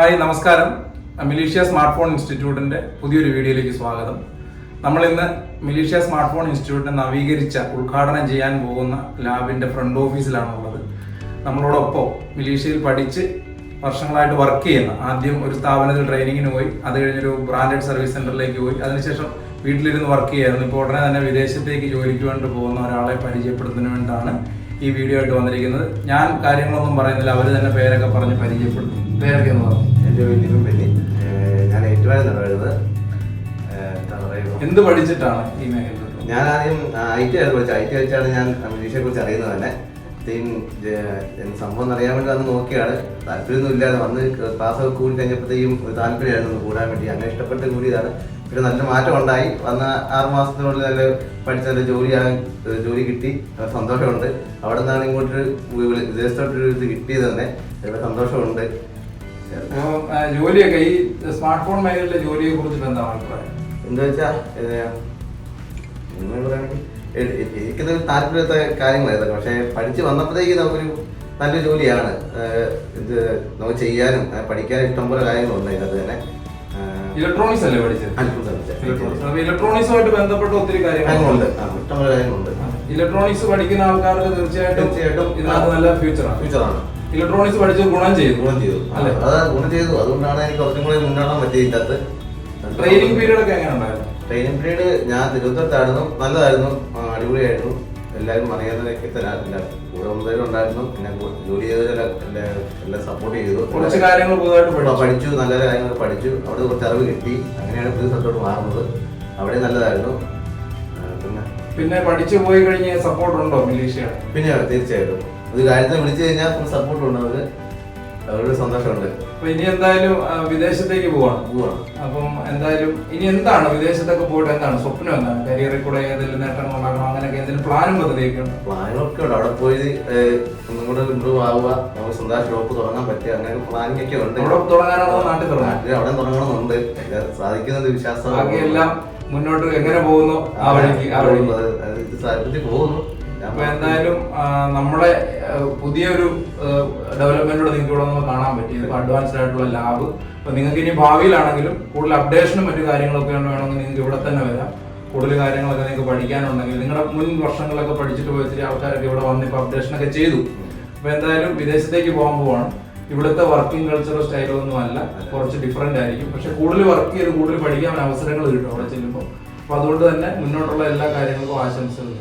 Hi നമസ്കാരം. Militia smart phone ഇൻസ്റ്റിറ്റ്യൂട്ടിന്റെ പുതിയൊരു വീഡിയോയിലേക്ക് സ്വാഗതം. നമ്മൾ ഇന്ന് മിലീഷ്യ സ്മാർട്ട് ഫോൺ ഇൻസ്റ്റിറ്റ്യൂട്ടിനെ നവീകരിച്ച ഉദ്ഘാടനം ചെയ്യാൻ പോകുന്ന ലാബിന്റെ ഫ്രണ്ട് ഓഫീസിലാണുള്ളത് നമ്മളോടൊപ്പം മിലീഷ്യയിൽ പഠിച്ച് വർഷങ്ങളായിട്ട് വർക്ക് ചെയ്യുന്ന ആദ്യം ഒരു സ്ഥാപനത്തിൽ ട്രെയിനിങ്ങിന് പോയി അത് കഴിഞ്ഞൊരു ബ്രാൻഡഡ് സർവീസ് സെന്ററിലേക്ക് പോയി അതിനുശേഷം വീട്ടിലിരുന്ന് വർക്ക് ചെയ്യായിരുന്നു ഇപ്പോൾ ഉടനെ തന്നെ വിദേശത്തേക്ക് ജോലിക്ക് വേണ്ടി പോകുന്ന ഒരാളെ പരിചയപ്പെടുത്തുന്നതിന് വേണ്ടിയിട്ടാണ് ഈ വീഡിയോ ആയിട്ട് വന്നിരിക്കുന്നത്. ഞാൻ കാര്യങ്ങളൊന്നും പറയുന്നില്ല. അവർ തന്നെ പേരൊക്കെ പറഞ്ഞ് പരിചയപ്പെടുന്നു പേരൊക്കെ എന്ന് പറഞ്ഞു. എന്റെ വലിയ പിന്നെ ഞാൻ ഏറ്റവും ഏഹ് എന്താ പഠിച്ചിട്ടാണ് ഈ മേഖല ഞാൻ ആദ്യം ഐ ടി ആയിരുന്നു പഠിച്ചത് ഐ ടി വെച്ചാണ് ഞാൻ മലേഷ്യയെ കുറിച്ച് അറിയുന്നത് തന്നെ. സംഭവം അറിയാൻ വേണ്ടി വന്ന് നോക്കിയാണ്. താല്പര്യമൊന്നും ഇല്ലാതെ വന്ന് ക്ലാസ് ഒക്കെ കൂടി കഴിഞ്ഞപ്പോഴത്തേക്കും ഒരു താല്പര്യമായിരുന്നു കൂടാൻ വേണ്ടി. അങ്ങനെ ഇഷ്ടപ്പെട്ട് കൂടിയതാണ്. പിന്നെ നല്ല മാറ്റം ഉണ്ടായി. വന്ന ആറ് മാസത്തിനുള്ളിൽ നല്ല പഠിച്ച നല്ല ജോലിയാകാൻ ജോലി കിട്ടി. സന്തോഷമുണ്ട്. അവിടെ നിന്നാണ് ഇങ്ങോട്ട് വിദേശത്തോട്ടൊരു ഇത് കിട്ടിയത് തന്നെ. വളരെ സന്തോഷമുണ്ട്. ജോലിയൊക്കെ ഈ സ്മാർട്ട് ഫോൺ മേഖലയിലെ ജോലിയെ കുറിച്ചിട്ട് എന്താണ് അഭിപ്രായം? എന്താ വെച്ചാ നിങ്ങൾ പറയുകയാണെങ്കിൽ എനിക്കത് താല്പര്യത്തെ കാര്യങ്ങളായിരുന്നു. പക്ഷെ പഠിച്ച് വന്നപ്പോഴത്തേക്ക് നമുക്കൊരു നല്ല ജോലിയാണ്. ഇത് നമുക്ക് ചെയ്യാനും പഠിക്കാനും ഇഷ്ടംപോലെ കാര്യങ്ങളുണ്ട് ഇതിനകത്ത് തന്നെ. ഇലക്ട്രോണിക്സ് അല്ലേ പഠിച്ചത് എന്ന്. ഇലക്ട്രോണിക്സുമായിട്ട് ബന്ധപ്പെട്ട ഒത്തിരി കാര്യങ്ങളുണ്ട്. ഇഷ്ടംപോലെ കാര്യങ്ങളുണ്ട്. ഇലക്ട്രോണിക്സ് പഠിക്കുന്ന ആൾക്കാർക്ക് തീർച്ചയായിട്ടും തീർച്ചയായിട്ടും ഇതിനകത്ത് നല്ല ഫ്യൂച്ചറാണ് ഫ്യൂച്ചറാണ് ഇലക്ട്രോണിക്സ് പഠിച്ച് ഗുണം ചെയ്തു. ഗുണം ചെയ്തു. അല്ലേ? അത് ഗുണം ചെയ്തു. അതുകൊണ്ടാണ് എനിക്ക് കുറച്ചും കൂടി മുന്നേറാൻ പറ്റിയത് ഇതിനകത്ത്. ട്രെയിനിങ് പീരീഡ് ഒക്കെ എങ്ങനെ ഉണ്ടായിരുന്നു ട്രെയിനിങ് പീരീഡ് ഞാൻ തിരുവനന്തപുരത്തായിരുന്നു. നല്ലതായിരുന്നു. അടിപൊളിയായിരുന്നു. എല്ലാവരും അറിയാവുന്നതൊക്കെ തരാറില്ല. കൂടെ മുതലും ഉണ്ടായിരുന്നു. പിന്നെ ജോലി ചെയ്തവരെല്ലാം എല്ലാം- സപ്പോർട്ട് ചെയ്തു. കുറച്ച് കാര്യങ്ങൾ പുതുതായിട്ട് പഠിച്ചു. നല്ല കാര്യങ്ങൾ പഠിച്ചു. അവിടെ കുറച്ച് അറിവ് കിട്ടി. അങ്ങനെയാണ് പുതിയ സ്ഥലത്തോട്ട് മാറുന്നത്. അവിടെ നല്ലതായിരുന്നു. പിന്നെ? പിന്നെ പഠിച്ചു പോയി കഴിഞ്ഞ് സപ്പോർട്ട് ഉണ്ടോ പിന്നെ തീർച്ചയായിട്ടും. ഒരു കാര്യത്തെ വിളിച്ചു കഴിഞ്ഞാൽ സപ്പോർട്ട് ഉണ്ട് അവർക്ക് അവരുടെ സന്തോഷമുണ്ട്. അപ്പൊ ഇനി എന്തായാലും വിദേശത്തേക്ക് പോവാണ്. പോവാണ്. അപ്പം എന്തായാലും ഇനി എന്താണ്? വിദേശത്തൊക്കെ പോയിട്ട് എന്താണ്? സ്വപ്നം എന്താണ്? കരിയറിൽ കൂടെ ഏതെങ്കിലും നേട്ടങ്ങൾ ഉണ്ടാക്കണം അങ്ങനെയൊക്കെ എന്തെങ്കിലും പ്ലാനും പദ്ധതിയൊക്കെ ഉണ്ട്? പ്ലാനുകളൊക്കെ ഉണ്ട്. അവിടെ പോയി ഒന്നും കൂടെ ഇമ്പ്രൂവ് ആവുക നമുക്ക് സ്വന്തം ഷോപ്പ് തുടങ്ങാൻ പറ്റുക അങ്ങനെയൊക്കെ പ്ലാനിങ് ഒക്കെ ഉണ്ട്. അവിടെ തുടങ്ങാനാണോ നാട്ടിൽ തുടങ്ങാൻ അവിടെ തുടങ്ങണമെന്നുണ്ട്. സാധിക്കുന്നത് വിശ്വാസം ബാക്കിയെല്ലാം മുന്നോട്ട് എങ്ങനെ പോകുന്നു? ആ വഴിക്ക് ആ വഴി പോകുന്നു. അപ്പൊ എന്തായാലും നമ്മുടെ പുതിയൊരു ഡെവലപ്മെന്റോട് നിങ്ങൾക്ക് ഇവിടെ നിന്ന് കാണാൻ പറ്റി. ഇപ്പൊ അഡ്വാൻസ്ഡ് ആയിട്ടുള്ള ലാബ് അപ്പൊ നിങ്ങൾക്ക് ഇനി ഭാവിയിലാണെങ്കിലും കൂടുതൽ അപ്ഡേഷനും മറ്റു കാര്യങ്ങളൊക്കെ വേണമെങ്കിൽ നിങ്ങൾക്ക് ഇവിടെ തന്നെ വരാം. കൂടുതൽ കാര്യങ്ങളൊക്കെ നിങ്ങൾക്ക് പഠിക്കാനുണ്ടെങ്കിൽ നിങ്ങളുടെ മുൻ വർഷങ്ങളിലൊക്കെ പഠിച്ചിട്ട് പോയ ഒത്തിരി ആൾക്കാരൊക്കെ ഇവിടെ വന്ന് ഇപ്പൊ അപ്ഡേഷനൊക്കെ ചെയ്തു. അപ്പൊ എന്തായാലും വിദേശത്തേക്ക് പോകാൻ ഇവിടുത്തെ വർക്കിംഗ് കൾച്ചറോ സ്റ്റൈലോ ഒന്നും അല്ല. കുറച്ച് ഡിഫറെന്റ് ആയിരിക്കും. പക്ഷെ കൂടുതൽ വർക്ക് ചെയ്ത് കൂടുതൽ പഠിക്കാൻ അവസരങ്ങൾ കിട്ടും അവിടെ ചെല്ലുമ്പോൾ അപ്പൊ അതുകൊണ്ട് തന്നെ മുന്നോട്ടുള്ള എല്ലാ കാര്യങ്ങൾക്കും ആശംസകൾ.